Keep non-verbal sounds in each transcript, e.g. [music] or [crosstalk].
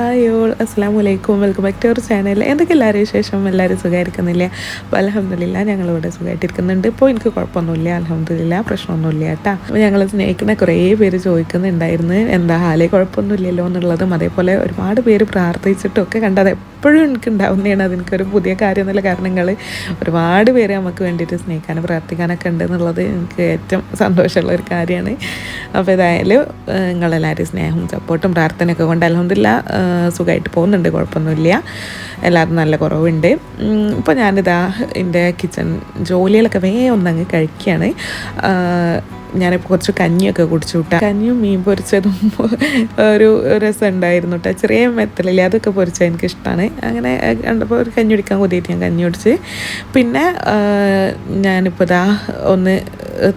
Hi all അസ്സാം വലൈക്കും welcome back to our channel എന്തൊക്കെ എല്ലാവരും വിശേഷം? എല്ലാവരും സുഖമായിരിക്കുന്നില്ല അപ്പോൾ അലഹമില്ല ഞങ്ങളിവിടെ സുഖമായിട്ടിരിക്കുന്നുണ്ട് ഇപ്പോൾ എനിക്ക് കുഴപ്പമൊന്നുമില്ല അലഹമില്ല പ്രശ്നമൊന്നുമില്ല കേട്ടോ. അപ്പോൾ ഞങ്ങൾ സ്നേഹിക്കുന്ന കുറേ പേര് ചോദിക്കുന്നുണ്ടായിരുന്നു. എന്താ ഹാലേ കുഴപ്പമൊന്നുമില്ലല്ലോ എന്നുള്ളതും അതേപോലെ ഒരുപാട് പേര് പ്രാർത്ഥിച്ചിട്ടൊക്കെ കണ്ടത് എപ്പോഴും എനിക്ക് ഉണ്ടാവുന്നതാണ് അതെനിക്കൊരു പുതിയ കാര്യം എന്നുള്ള കാരണങ്ങൾ ഒരുപാട് പേര് നമുക്ക് വേണ്ടിയിട്ട് സ്നേഹിക്കാനും പ്രാർത്ഥിക്കാനൊക്കെ ഉണ്ട് എന്നുള്ളത് എനിക്ക് ഏറ്റവും സന്തോഷമുള്ള ഒരു കാര്യമാണ്. അപ്പോൾ ഏതായാലും നിങ്ങളെല്ലാവരും സ്നേഹം സപ്പോർട്ടും പ്രാർത്ഥനയൊക്കെ കൊണ്ട് അലഹമില്ല സുഖമായിട്ട് പോകുന്നുണ്ട് കുഴപ്പമൊന്നുമില്ല. എല്ലാവരും നല്ല കുറവുണ്ട്. ഇപ്പോൾ ഞാനിതാ എന്റെ കിച്ചൺ ജോലികളൊക്കെ വേഗം ഒന്നങ്ങ് കഴിക്കുകയാണ്. ഞാനിപ്പോൾ കുറച്ച് കഞ്ഞിയൊക്കെ കുടിച്ചു വിട്ടാ. കഞ്ഞിയും മീൻ പൊരിച്ചതും [laughs] ഒരു രസം ഉണ്ടായിരുന്നു കേട്ടോ ചെറിയ മെത്തലില്ലേ അതൊക്കെ പൊരിച്ചാൽ എനിക്കിഷ്ടമാണ്. അങ്ങനെ കണ്ടപ്പോൾ ഒരു കഞ്ഞി കുടിക്കാൻ കൊതിയിട്ട് ഞാൻ കഞ്ഞി കുടിച്ച്. പിന്നെ ഞാനിപ്പോൾ ഇതാ ഒന്ന്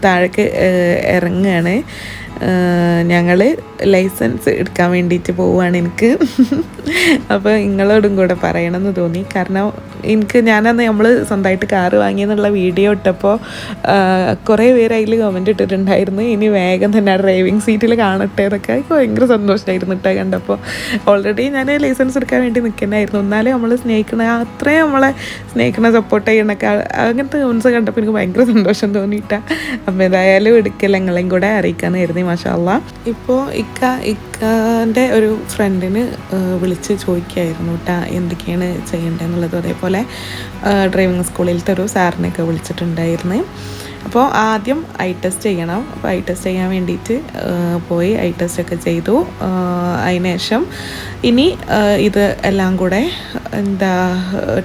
താഴേക്ക് ഇറങ്ങുകയാണ്. ഞങ്ങൾ ലൈസൻസ് എടുക്കാൻ വേണ്ടിയിട്ട് പോവുകയാണ് എനിക്ക്. അപ്പോൾ നിങ്ങളോടും കൂടെ പറയണമെന്ന് തോന്നി. കാരണം എനിക്ക് ഞാനന്ന് നമ്മൾ സ്വന്തമായിട്ട് കാറ് വാങ്ങിയെന്നുള്ള വീഡിയോ ഇട്ടപ്പോൾ കുറേ പേര് അതിൽ കമന്റ് ഇട്ടിട്ടുണ്ടായിരുന്നു. ഇനി വേഗം തന്നെ ഡ്രൈവിംഗ് സീറ്റിൽ കാണട്ടെ എന്നൊക്കെ. എനിക്ക് ഭയങ്കര സന്തോഷമായിരുന്നു ഇട്ട കണ്ടപ്പോൾ ഓൾറെഡി ഞാൻ ലൈസൻസ് എടുക്കാൻ വേണ്ടി നിൽക്കുന്നതായിരുന്നു എന്നാലും നമ്മൾ സ്നേഹിക്കണ അത്രയും നമ്മളെ സ്നേഹിക്കണ സപ്പോർട്ട് ചെയ്യണൊക്കെ അങ്ങനത്തെ കമൻസ് കണ്ടപ്പോൾ എനിക്ക് ഭയങ്കര സന്തോഷം തോന്നിയിട്ട അപ്പം ഏതായാലും എടുക്കൽ ഞങ്ങളെയും കൂടെ അറിയിക്കാമെന്നായിരുന്നു മാഷാല്ല ഇപ്പോൾ ഇക്ക ഇക്കാന്റെ ഒരു ഫ്രണ്ടിന് വിളിച്ച് ചോദിക്കായിരുന്നു കേട്ടാ എന്തൊക്കെയാണ് ചെയ്യേണ്ടതെന്നുള്ളത് അതേപോലെ ഡ്രൈവിംഗ് സ്കൂളിലത്തെ ഒരു സാറിനെയൊക്കെ വിളിച്ചിട്ടുണ്ടായിരുന്നു. അപ്പോൾ ആദ്യം ഐ ടെസ്റ്റ് ചെയ്യണം. അപ്പോൾ ഐ ടെസ്റ്റ് ചെയ്യാൻ വേണ്ടിയിട്ട് പോയി ഐ ടെസ്റ്റ് ഒക്കെ ചെയ്തു. അതിനുശേഷം ഇനി ഇത് എല്ലാം കൂടെ എന്താ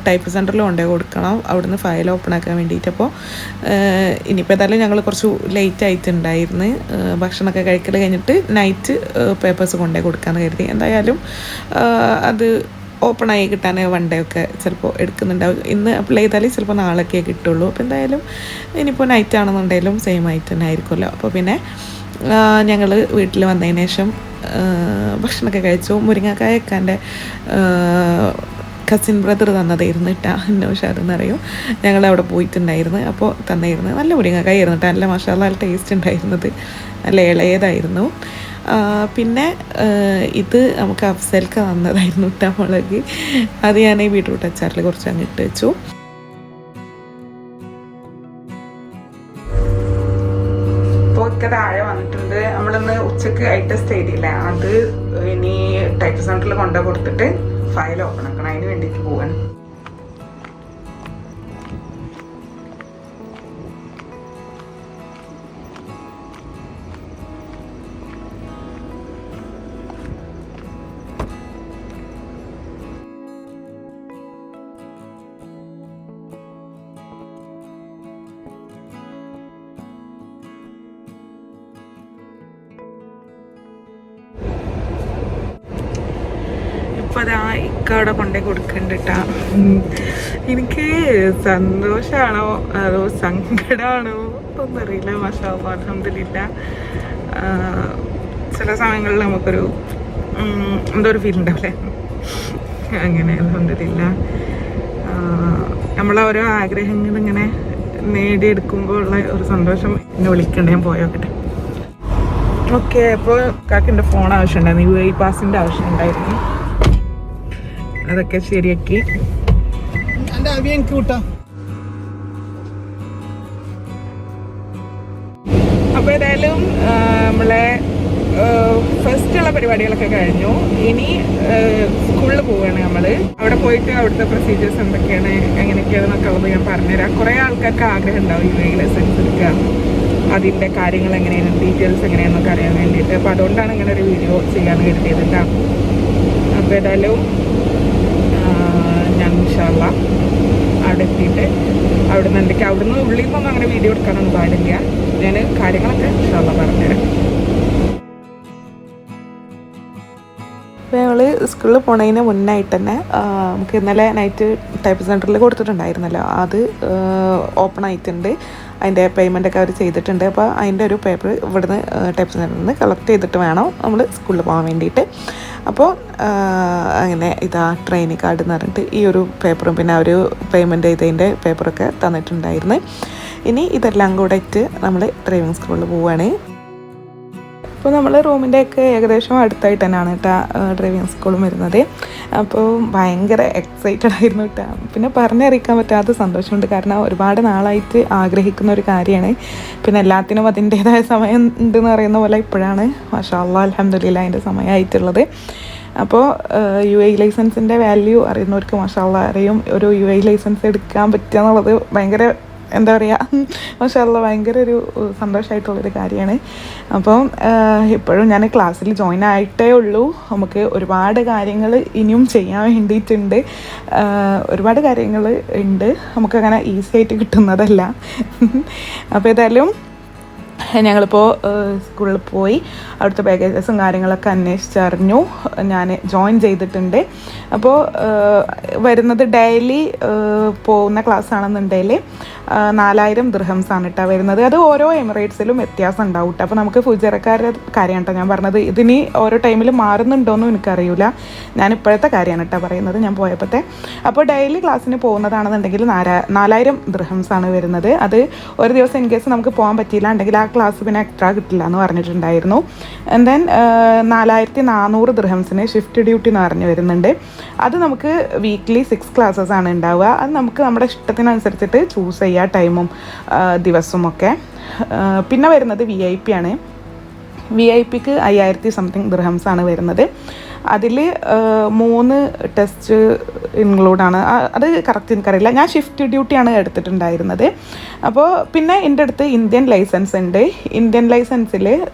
ടൈപ്പ് സെന്ററിൽ കൊണ്ടുപോയി കൊടുക്കണം. അവിടുന്ന് ഫയൽ ഓപ്പൺ ആക്കാൻ വേണ്ടിയിട്ട്. അപ്പോൾ ഇനിയിപ്പോൾ ഏതായാലും ഞങ്ങൾ കുറച്ച് ലേറ്റ് ആയിട്ടുണ്ടായിരുന്നു. ഭക്ഷണമൊക്കെ കഴിക്കൽ കഴിഞ്ഞിട്ട് നൈറ്റ് പേപ്പേഴ്സ് കൊണ്ടുപോയി കൊടുക്കാമെന്ന് കരുതി. എന്തായാലും അത് ഓപ്പൺ ആയി കിട്ടാൻ വൺ ഡേ ഒക്കെ ചിലപ്പോൾ എടുക്കുന്നുണ്ടാവും. ഇന്ന് അപ്ലൈ ചെയ്താലേ ചിലപ്പോൾ നാളൊക്കെ കിട്ടുള്ളൂ. അപ്പോൾ എന്തായാലും ഇനിയിപ്പോൾ നൈറ്റ് ആണെന്നുണ്ടെങ്കിലും സെയിം ആയിട്ട് തന്നെ ആയിരിക്കുമല്ലോ. അപ്പോൾ പിന്നെ ഞങ്ങൾ വീട്ടിൽ വന്നതിന് ശേഷം ഭക്ഷണമൊക്കെ കഴിച്ചു. മുരിങ്ങക്കായ വെക്കാന്റെ കസിൻ ബ്രദർ തന്നതായിരുന്നു ഇട്ടാ എന്നെ ഉഷാറെന്ന് അറിയും ഞങ്ങൾ അവിടെ പോയിട്ടുണ്ടായിരുന്നു. അപ്പോൾ തന്നായിരുന്നു നല്ല മുരിങ്ങക്കായ ആയിരുന്നു നല്ല മസാല നല്ല ടേസ്റ്റ് ഉണ്ടായിരുന്നത്. നല്ല ഇളയതായിരുന്നു. പിന്നെ ഇത് നമുക്ക് അഫ്സൽക്ക് വന്നതായിരുന്നു ഇട്ടാ മുളക് അത് ഞാൻ ഈ ബീട്രൂട്ട് അച്ചാറിൽ കുറച്ച് അങ്ങ് ഇട്ട് വെച്ചു. താഴെ വന്നിട്ടുണ്ട്. നമ്മളിന്ന് ഉച്ചയ്ക്ക് ആയിട്ട് സ്റ്റേ അത് ഇനി ടൈപ്പ് സെന്ററിൽ കൊണ്ടുപോയി കൊടുത്തിട്ട് ഫയൽ ഓപ്പൺ ആക്കണം. അതിന് വേണ്ടിയിട്ട് പോവാണ്. ഇപ്പൊ ആ ഇക്ക അവിടെ കൊണ്ടേ കൊടുക്കണ്ടിട്ട. എനിക്ക് സന്തോഷാണോ? അതോ സങ്കടമാണോ ഒന്നും അറിയില്ല മാഷാ ചില സമയങ്ങളിൽ നമുക്കൊരു എന്തോ ഒരു ഫീൽ ഉണ്ടാവില്ലേ? അങ്ങനെ അലഹമില്ല നമ്മളെ ഓരോ ആഗ്രഹങ്ങൾ ഇങ്ങനെ നേടിയെടുക്കുമ്പോൾ ഉള്ള ഒരു സന്തോഷം എന്നെ വിളിക്കണ്ട? ഞാൻ പോയോക്കട്ടെ ഓക്കെ അപ്പോൾ കാക്കിന്റെ ഫോൺ ആവശ്യമുണ്ടായിരുന്നു യു ഐ പാസിന്റെ ആവശ്യമുണ്ടായിരുന്നു. അതൊക്കെ ശരിയാക്കി. അപ്പോൾ ഏതായാലും നമ്മളെ ഫസ്റ്റ് ഉള്ള പരിപാടികളൊക്കെ കഴിഞ്ഞു. ഇനി സ്കൂളിൽ പോവുകയാണ് നമ്മൾ. അവിടെ പോയിട്ട് അവിടുത്തെ പ്രൊസീജിയേഴ്സ് എന്തൊക്കെയാണ് എങ്ങനെയൊക്കെയാണെന്നൊക്കെ ഉള്ളത് ഞാൻ പറഞ്ഞുതരാം. കുറേ ആൾക്കാർക്ക് ആഗ്രഹം ഉണ്ടാവും യു എ ലൈസൻസ് എടുക്കുക അതിന്റെ കാര്യങ്ങൾ എങ്ങനെയാണ് ഡീറ്റെയിൽസ് എങ്ങനെയാണെന്നൊക്കെ അറിയാൻ വേണ്ടിയിട്ട്. അപ്പോൾ അതുകൊണ്ടാണ് ഇങ്ങനെ ഒരു വീഡിയോ ചെയ്യാൻ കരുതിയത് കേട്ടോ അപ്പോൾ ഏതായാലും ഇൻഷാല്ല അവിടെ എത്തിയിട്ട് അവിടെ നിന്ന് എന്തൊക്കെ അവിടെ നിന്ന് ഉള്ളിൽ നിന്നൊന്നും അങ്ങനെ വീഡിയോ എടുക്കാനൊന്നും പാടില്ല. ഞാൻ കാര്യങ്ങളൊക്കെ ഇൻഷാല്ല പറഞ്ഞുതരാം. അപ്പോൾ ഞങ്ങൾ സ്കൂളിൽ പോണതിന് മുന്നായിട്ട് തന്നെ നമുക്ക് ഇന്നലെ നൈറ്റ് ടൈപ്പ് സെന്ററിൽ കൊടുത്തിട്ടുണ്ടായിരുന്നല്ലോ. അത് ഓപ്പൺ ആയിട്ടുണ്ട്. അതിന്റെ പേയ്മെന്റ് ഒക്കെ അവർ ചെയ്തിട്ടുണ്ട്. അപ്പോൾ അതിന്റെ ഒരു പേപ്പർ ഇവിടുന്ന് ടൈപ്പ് സെന്ററിൽ നിന്ന് കളക്ട് ചെയ്തിട്ട് വേണം നമ്മൾ സ്കൂളിൽ പോകാൻ വേണ്ടിയിട്ട്. അപ്പോൾ അങ്ങനെ ഇതാ ട്രെയിനിങ് കാർഡ് എന്ന് പറഞ്ഞിട്ട് ഈ ഒരു പേപ്പറും പിന്നെ അവർ പേയ്മെന്റ് ചെയ്തതിന്റെ പേപ്പറൊക്കെ തന്നിട്ടുണ്ടായിരുന്നു. ഇനി ഇതെല്ലാം കൂടെ നമ്മൾ ഡ്രൈവിംഗ് സ്കൂളിൽ പോവുകയാണ് അപ്പോൾ നമ്മൾ റൂമിന്റെ ഒക്കെ ഏകദേശം അടുത്തായിട്ട് തന്നെയാണ് കേട്ടോ ഡ്രൈവിംഗ് സ്കൂളും വരുന്നത്. അപ്പോൾ ഭയങ്കര എക്സൈറ്റഡ് ആയിരുന്നു കേട്ടോ. പിന്നെ പറഞ്ഞറിയിക്കാൻ പറ്റാത്ത സന്തോഷമുണ്ട്. കാരണം ഒരുപാട് നാളായിട്ട് ആഗ്രഹിക്കുന്ന ഒരു കാര്യമാണ്. പിന്നെ എല്ലാത്തിനും അതിന്റേതായ സമയം ഉണ്ടെന്ന് പറയുന്ന പോലെ ഇപ്പോഴാണ്. മാഷാ അല്ലാ അലഹമ്മദില്ല അതിന്റെ സമയമായിട്ടുള്ളത്. അപ്പോൾ യു എ ലൈസൻസിന്റെ വാല്യൂ അറിയുന്നവർക്ക് മാഷാല്ല അറിയും. ഒരു യു എ ലൈസൻസ് എടുക്കാൻ പറ്റുക എന്നുള്ളത് ഭയങ്കര എന്താ പറയുക പക്ഷേ മാഷാല്ല ഭയങ്കര ഒരു സന്തോഷമായിട്ടുള്ളൊരു കാര്യമാണ് അപ്പം ഇപ്പോഴും ഞാൻ ക്ലാസ്സിൽ ജോയിൻ ആയിട്ടേ ഉള്ളൂ. നമുക്ക് ഒരുപാട് കാര്യങ്ങൾ ഇനിയും ചെയ്യാൻ വേണ്ടിയിട്ടുണ്ട്. ഒരുപാട് കാര്യങ്ങൾ ഉണ്ട്. നമുക്കങ്ങനെ ഈസി ആയിട്ട് കിട്ടുന്നതല്ല. അപ്പോൾ ഏതായാലും [laughs] ഞങ്ങളിപ്പോൾ സ്കൂളിൽ പോയി. അവിടുത്തെ പാക്കേജസും കാര്യങ്ങളൊക്കെ അന്വേഷിച്ചറിഞ്ഞു. ഞാൻ ജോയിൻ ചെയ്തിട്ടുണ്ട്. അപ്പോൾ വരുന്നത് ഡെയിലി പോകുന്ന ക്ലാസ് ആണെന്നുണ്ടെങ്കിൽ നാലായിരം ദൃഹംസ് ആണ് കേട്ടോ വരുന്നത്. അത് ഓരോ എമിറേറ്റ്സിലും വ്യത്യാസം ഉണ്ടാവും കേട്ടോ അപ്പോൾ നമുക്ക് ഫുജറക്കാരുടെ കാര്യമാണ് കേട്ടോ ഞാൻ പറഞ്ഞത്. ഇതിനി ഓരോ ടൈമിൽ മാറുന്നുണ്ടോയെന്നും എനിക്കറിയില്ല ഞാൻ ഇപ്പോഴത്തെ കാര്യമാണ് കേട്ടോ പറയുന്നത് ഞാൻ പോയപ്പോഴത്തെ. അപ്പോൾ ഡെയിലി ക്ലാസ്സിന് പോകുന്നതാണെന്നുണ്ടെങ്കിൽ നാലാ നാലായിരം ദൃഹംസ് ആണ് വരുന്നത്. അത് ഒരു ദിവസം ഇൻ കേസ് നമുക്ക് പോകാൻ പറ്റിയില്ല ഉണ്ടെങ്കിൽ ആ ക്ലാസ് പിന്നെ എക്സ്ട്രാ കിട്ടില്ല എന്ന് പറഞ്ഞിട്ടുണ്ടായിരുന്നു ദെൻ നാലായിരത്തി നാനൂറ് ദൃഹംസിന് ഷിഫ്റ്റ് ഡ്യൂട്ടി എന്ന് പറഞ്ഞ് വരുന്നുണ്ട്. അത് നമുക്ക് വീക്ക്ലി സിക്സ് ക്ലാസ്സസ് ആണ് ഉണ്ടാവുക. അത് നമുക്ക് നമ്മുടെ ഇഷ്ടത്തിനനുസരിച്ചിട്ട് ചൂസ് ചെയ്യുക ടൈമും ദിവസവും ഒക്കെ. പിന്നെ വരുന്നത് വി ഐ പി ആണ്. വി ഐ പിക്ക് അയ്യായിരത്തി സംതിങ് ദൃഹംസ് ആണ് വരുന്നത്. അതിൽ മൂന്ന് ടെസ്റ്റ് ഇൻക്ലൂഡാണ്. അത് കറക്റ്റ് എനിക്കറിയില്ല. ഞാൻ ഷിഫ്റ്റ് ഡ്യൂട്ടിയാണ് എടുത്തിട്ടുണ്ടായിരുന്നത്. അപ്പോൾ പിന്നെ എന്റെ അടുത്ത് ഇന്ത്യൻ ലൈസൻസ് ഉണ്ട്. ഇന്ത്യൻ ലൈസൻസിൽ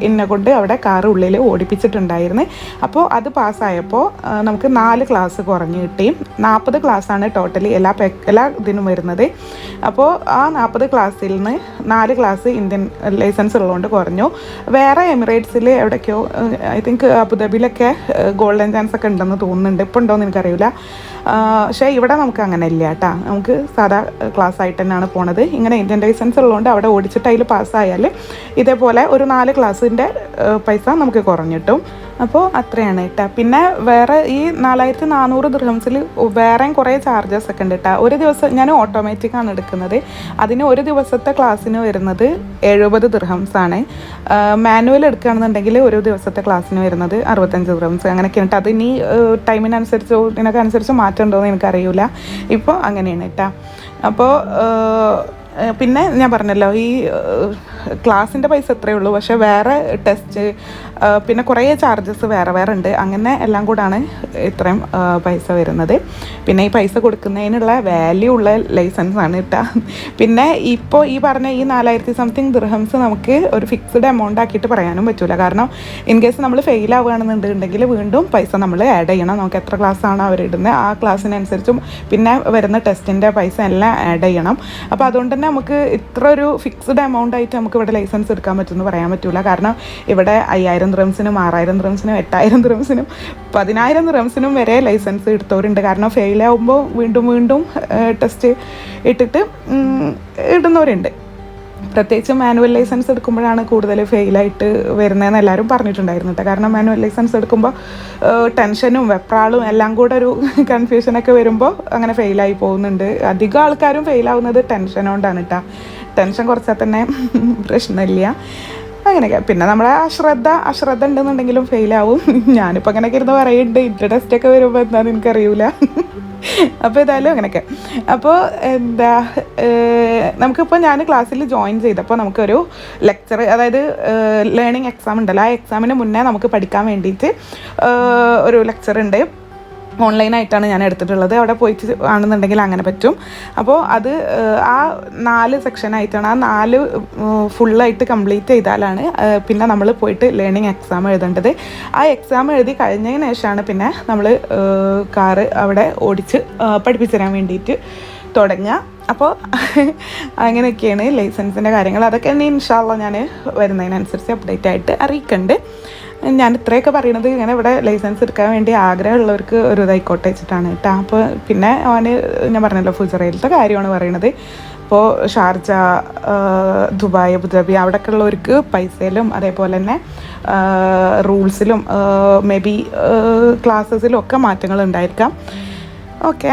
എന്നെ കൊണ്ട് അവിടെ കാർ ഉള്ളിൽ ഓടിപ്പിച്ചിട്ടുണ്ടായിരുന്നു. അപ്പോൾ അത് പാസ്സായപ്പോൾ നമുക്ക് നാല് ക്ലാസ് കുറഞ്ഞു കിട്ടി. നാൽപ്പത് ക്ലാസ്സാണ് ടോട്ടലി എല്ലാ എല്ലാ ഇതിനും വരുന്നത്. അപ്പോൾ ആ നാൽപ്പത് ക്ലാസ്സിൽ നിന്ന് നാല് ക്ലാസ് ഇന്ത്യൻ ലൈസൻസ് ഉള്ളതുകൊണ്ട് കുറഞ്ഞു. വേറെ എമിറേറ്റ്സിൽ എവിടേക്കോ ഐ തിങ്ക് അബുദാബിയിലൊക്കെ ഗോൾഡൻ ചാൻസ് ഒക്കെ ഉണ്ടെന്ന് തോന്നുന്നുണ്ട്. ഇപ്പോൾ ഉണ്ടോയെന്ന് എനിക്കറിയില്ല. പക്ഷേ ഇവിടെ നമുക്ക് അങ്ങനെ ഇല്ല കേട്ടോ. നമുക്ക് സാധാ ക്ലാസ് ആയിട്ട് തന്നെയാണ് പോണത്. ഇങ്ങനെ ഇന്ത്യൻ ലൈസൻസ് ഉള്ളതുകൊണ്ട് അവിടെ ഓടിച്ചിട്ട് അതിൽ പാസ്സായാൽ ഇതേപോലെ ഒരു നാല് ക്ലാസ്സിന്റെ പൈസ നമുക്ക് കുറഞ്ഞിട്ടും അപ്പോൾ അത്രയാണ് കേട്ടോ. പിന്നെ വേറെ ഈ നാലായിരത്തി നാനൂറ് ദൃഹംസിൽ വേറെയും കുറേ ചാർജസ് ഒക്കെ ഉണ്ട് കേട്ടോ. ഒരു ദിവസം ഞാൻ ഓട്ടോമാറ്റിക് ആണ് എടുക്കുന്നത്. അതിന് ഒരു ദിവസത്തെ ക്ലാസ്സിന് വരുന്നത് എഴുപത് ദൃഹംസാണ് മാനുവൽ എടുക്കുകയാണെന്നുണ്ടെങ്കിൽ ഒരു ദിവസത്തെ ക്ലാസ്സിന് വരുന്നത് അറുപത്തഞ്ച് ദൃഹംസ് അങ്ങനെയൊക്കെയാണ് കേട്ടോ. അത് ഇനി ടൈമിനനുസരിച്ചോ ഇതിനൊക്കെ അനുസരിച്ച് മാറ്റം എന്ന് എനിക്കറിയില്ല ഇപ്പോൾ അങ്ങനെയാണ് കേട്ടോ അപ്പോൾ പിന്നെ ഞാൻ പറഞ്ഞല്ലോ ഈ ക്ലാസ്സിന്റെ പൈസ എത്രയേ ഉള്ളൂ പക്ഷേ വേറെ ടെസ്റ്റ് പിന്നെ കുറേ ചാർജസ് വേറെ വേറെ ഉണ്ട്. അങ്ങനെ എല്ലാം കൂടാണ് ഇത്രയും പൈസ വരുന്നത്. പിന്നെ ഈ പൈസ കൊടുക്കുന്നതിനുള്ള വാല്യൂ ഉള്ള ലൈസൻസ് ആണ് കിട്ടുക പിന്നെ ഇപ്പോൾ ഈ പറഞ്ഞ ഈ നാലായിരത്തി സംതിങ് ദൃഹംസ് നമുക്ക് ഒരു ഫിക്സ്ഡ് എമൗണ്ട് ആക്കിയിട്ട് പറയാനും പറ്റില്ല കാരണം ഇൻ കേസ് നമ്മൾ ഫെയിൽ ആവുകയാണെന്നുണ്ടെങ്കിൽ വീണ്ടും പൈസ നമ്മൾ ആഡ് ചെയ്യണം. നമുക്ക് എത്ര ക്ലാസ് ആണ് അവരിടുന്നത്. ആ ക്ലാസ്സിനനുസരിച്ചും പിന്നെ വരുന്ന ടെസ്റ്റിന്റെ പൈസ എല്ലാം ആഡ് ചെയ്യണം. അപ്പോൾ അതുകൊണ്ട് തന്നെ നമുക്ക് ഇത്ര ഒരു ഫിക്സ്ഡ് എമൗണ്ട് ആയിട്ട് നമുക്ക് ഇവിടെ ലൈസൻസ് എടുക്കാൻ പറ്റുമെന്ന് പറയാൻ പറ്റില്ല കാരണം ഇവിടെ അയ്യായിരം ദ്രംസിനും ആറായിരം ദ്രംസിനും എട്ടായിരം ദ്രംസിനും പതിനായിരം ദ്രംസിനും വരെ ലൈസൻസ് എടുത്തവരുണ്ട്. കാരണം ഫെയിൽ ആകുമ്പോൾ വീണ്ടും വീണ്ടും ടെസ്റ്റ് ഇട്ടിട്ട് ഇടുന്നവരുണ്ട്. പ്രത്യേകിച്ച് മാനുവൽ ലൈസൻസ് എടുക്കുമ്പോഴാണ് കൂടുതൽ ഫെയിലായിട്ട് വരുന്നതെന്ന് എല്ലാവരും പറഞ്ഞിട്ടുണ്ടായിരുന്നു കാരണം മാനുവൽ ലൈസൻസ് എടുക്കുമ്പോൾ ടെൻഷനും വെപ്രാളും എല്ലാം കൂടെ ഒരു [laughs] കൺഫ്യൂഷനൊക്കെ വരുമ്പോൾ അങ്ങനെ ഫെയിലായി പോകുന്നുണ്ട്. അധികം ആൾക്കാരും ഫെയിലാവുന്നത് ടെൻഷൻ കൊണ്ടാണ് കേട്ടോ ടെൻഷൻ കുറച്ചാൽ തന്നെ [laughs] പ്രശ്നമില്ല. അങ്ങനെയൊക്കെ. പിന്നെ നമ്മളെ അശ്രദ്ധ അശ്രദ്ധ ഉണ്ടെന്നുണ്ടെങ്കിലും ഫെയിലാവും [laughs] ഞാനിപ്പോൾ അങ്ങനെയൊക്കെ ഇരുന്ന് പറയുന്നുണ്ട് ഇന്റെ ടെസ്റ്റൊക്കെ വരുമ്പോൾ എന്താണെന്ന് എനിക്കറിയില്ല അപ്പോൾ ഏതായാലും അങ്ങനെയൊക്കെ. അപ്പോൾ എന്താ നമുക്കിപ്പോൾ ഞാൻ ക്ലാസ്സിൽ ജോയിൻ ചെയ്തപ്പോൾ നമുക്കൊരു ലെക്ചർ അതായത് ലേണിംഗ് എക്സാം ഉണ്ടല്ലോ. ആ എക്സാമിന് മുന്നേ നമുക്ക് പഠിക്കാൻ വേണ്ടിയിട്ട് ഒരു ലെക്ചർ ഉണ്ട്. ഓൺലൈനായിട്ടാണ് ഞാൻ എടുത്തിട്ടുള്ളത്. അവിടെ പോയിട്ട് ആണെന്നുണ്ടെങ്കിൽ അങ്ങനെ പറ്റും. അപ്പോൾ അത് ആ നാല് സെക്ഷനായിട്ടാണ് ആ നാല് ഫുള്ളായിട്ട് കംപ്ലീറ്റ് ചെയ്താലാണ് പിന്നെ നമ്മൾ പോയിട്ട് ലേണിംഗ് എക്സാം എഴുതേണ്ടത്. ആ എക്സാം എഴുതി കഴിഞ്ഞതിന് ശേഷമാണ് പിന്നെ നമ്മൾ കാറ് അവിടെ ഓടിച്ച് പഠിപ്പിച്ചു തരാൻ വേണ്ടിയിട്ട് തുടങ്ങുക. അപ്പോൾ [laughs] അങ്ങനെയൊക്കെയാണ് ലൈസൻസിന്റെ കാര്യങ്ങൾ. അതൊക്കെ ഇനി ഇൻഷാല്ല ഞാൻ വരുന്നതിനനുസരിച്ച് അപ്ഡേറ്റ് ആയിട്ട് അറിയിക്കുന്നുണ്ട് ഞാൻ ഇത്രയൊക്കെ പറയണത് ഇങ്ങനെ ഇവിടെ ലൈസൻസ് എടുക്കാൻ വേണ്ടി ആഗ്രഹമുള്ളവർക്ക് ഒരു ഇതായിക്കോട്ടെ വെച്ചിട്ടാണ് കേട്ടോ. അപ്പോൾ പിന്നെ അവന് ഞാൻ പറഞ്ഞല്ലോ ഫുജറയിലത്തെ കാര്യമാണ് പറയണത്. ഇപ്പോൾ ഷാർജ ദുബായ് അബുദാബി അവിടെയൊക്കെ ഉള്ളവർക്ക് പൈസയിലും അതേപോലെ തന്നെ റൂൾസിലും മേ ബി ക്ലാസ്സസിലും ഒക്കെ മാറ്റങ്ങൾ ഉണ്ടായിരിക്കാം. ഓക്കെ.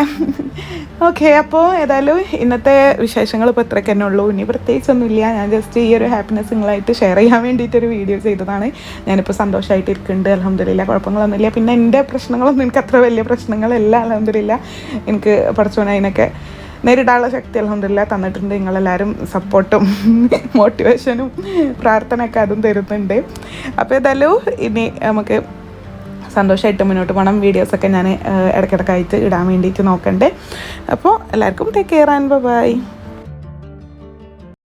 ഓക്കെ അപ്പോൾ ഏതായാലും ഇന്നത്തെ വിശേഷങ്ങൾ ഇപ്പോൾ ഇത്രയ്ക്ക് തന്നെ ഉള്ളൂ. ഇനി പ്രത്യേകിച്ചൊന്നുമില്ല. ഞാൻ ജസ്റ്റ് ഈ ഒരു ഹാപ്പിനെസ് നിങ്ങളായിട്ട് ഷെയർ ചെയ്യാൻ വേണ്ടിയിട്ടൊരു വീഡിയോ ചെയ്തതാണ്. ഞാനിപ്പോൾ സന്തോഷമായിട്ട് ഇരിക്കുന്നുണ്ട്. അലഹമ്മദില്ല കുഴപ്പങ്ങളൊന്നുമില്ല. പിന്നെ എന്റെ പ്രശ്നങ്ങളൊന്നും എനിക്ക് അത്ര വലിയ പ്രശ്നങ്ങളല്ല. അലഹമ്മദില്ല എനിക്ക് പഠിച്ചോനെ അതിനൊക്കെ നേരിടാനുള്ള ശക്തി അലഹമില്ല തന്നിട്ടുണ്ട്. നിങ്ങളെല്ലാവരും സപ്പോർട്ടും മോട്ടിവേഷനും പ്രാർത്ഥനയൊക്കെ അതും തരുന്നുണ്ട്. അപ്പോൾ ഏതായാലും ഇനി നമുക്ക് സന്തോഷമായിട്ട് മുന്നോട്ട് പോകണം വീഡിയോസൊക്കെ ഞാൻ ഇടയ്ക്കിടയ്ക്കായിട്ട് ഇടാൻ വേണ്ടിയിട്ട് നോക്കണ്ടേ. അപ്പോൾ എല്ലാവർക്കും ടേക്ക് കെയർ ആൻഡ് ബൈ